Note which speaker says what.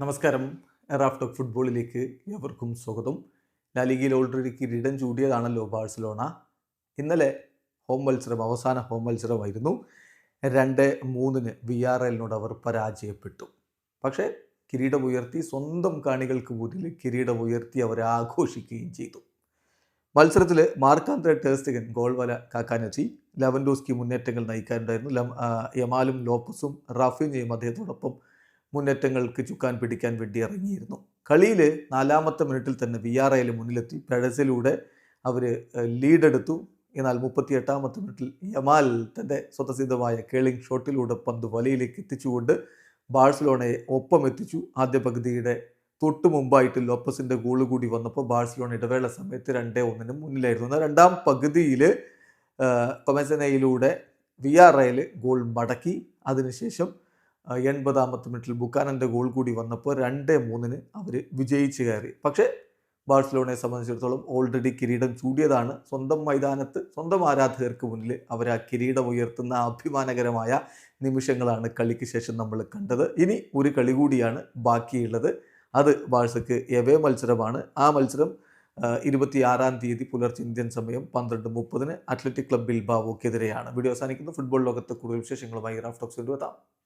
Speaker 1: നമസ്കാരം. റാഫ് ഫുട്ബോളിലേക്ക് എവർക്കും സ്വാഗതം. ലാലിഗയിൽ ഓൾറെഡി കിരീടം ചൂടിയതാണല്ലോ ബാഴ്സലോണ. ഇന്നലെ ഹോം മത്സരം അവസാന ഹോം മത്സരമായിരുന്നു. രണ്ട് മൂന്നിന് വി ആർ എല്ലിനോട് അവർ പരാജയപ്പെട്ടു. പക്ഷേ കിരീടം ഉയർത്തി സ്വന്തം കാണികൾക്ക് മുന്നിൽ കിരീടം അവർ ആഘോഷിക്കുകയും ചെയ്തു. മത്സരത്തിൽ മാർക്കാന്ത്ര ടേസ്റ്റിഗൻ ഗോൾ വല കാക്കാനെത്തി ലവൻഡോസ്കി മുന്നേറ്റങ്ങൾ നയിക്കാനുണ്ടായിരുന്നു. യമാലും ലോപ്പസും റാഫിനെയും അദ്ദേഹത്തോടൊപ്പം മുന്നേറ്റങ്ങൾക്ക് ചുക്കാൻ പിടിക്കാൻ വേണ്ടി ഇറങ്ങിയിരുന്നു. കളിയിൽ നാലാമത്തെ മിനിറ്റിൽ തന്നെ വി ആർ ഐയിൽ മുന്നിലെത്തി. പെഴസിലൂടെ അവർ ലീഡെടുത്തു എന്നാൽ മുപ്പത്തി എട്ടാമത്തെ മിനിറ്റിൽ യമാൽ തന്റെ സ്വതസിദ്ധമായ കേളിംഗ് ഷോട്ടിലൂടെ പന്ത് വലയിലേക്ക് എത്തിച്ചുകൊണ്ട് ബാഴ്സലോണയെ ഒപ്പം എത്തിച്ചു. ആദ്യ പകുതിയുടെ തൊട്ടു മുമ്പായിട്ട് ലോപ്പസിന്റെ ഗോൾ കൂടി വന്നപ്പോൾ ബാഴ്സലോണ ഇടവേള സമയത്ത് രണ്ടേ ഒന്നിന് മുന്നിലായിരുന്നു. എന്നാൽ രണ്ടാം പകുതിയിൽ കൊമസനയിലൂടെ വി ആർ ഐയിൽ ഗോൾ മടക്കി. അതിനുശേഷം എൺപതാമത്തെ മിനിറ്റിൽ ബുക്കാനന്റെ ഗോൾ കൂടി വന്നപ്പോൾ രണ്ട് മൂന്നിന് അവർ വിജയിച്ച് കയറി. പക്ഷേ ബാഴ്സലോണയെ സംബന്ധിച്ചിടത്തോളം ഓൾറെഡി കിരീടം ചൂടിയതാണ്. സ്വന്തം മൈതാനത്ത് സ്വന്തം ആരാധകർക്ക് മുന്നിൽ അവർ ആ കിരീടം ഉയർത്തുന്ന അഭിമാനകരമായ നിമിഷങ്ങളാണ് കളിക്ക് ശേഷം നമ്മൾ കണ്ടത്. ഇനി ഒരു കളി കൂടിയാണ് ബാക്കിയുള്ളത്. അത് ബാഴ്സക്ക് എവേ മത്സരമാണ്. ആ മത്സരം ഇരുപത്തിയാറാം തീയതി പുലർച്ചെ ഇന്ത്യൻ സമയം പന്ത്രണ്ട് മുപ്പതിന് അത്ലറ്റിക് ക്ലബ് ബിൽബാവോക്കെതിരെയാണ്. വീഡിയോ അവസാനിക്കുന്ന. ഫുട്ബോൾ ലോകത്തെ കൂടുതൽ വിശേഷങ്ങളുമായി റാഫ്റ്റോക്സ് കൊണ്ടുവെത്താം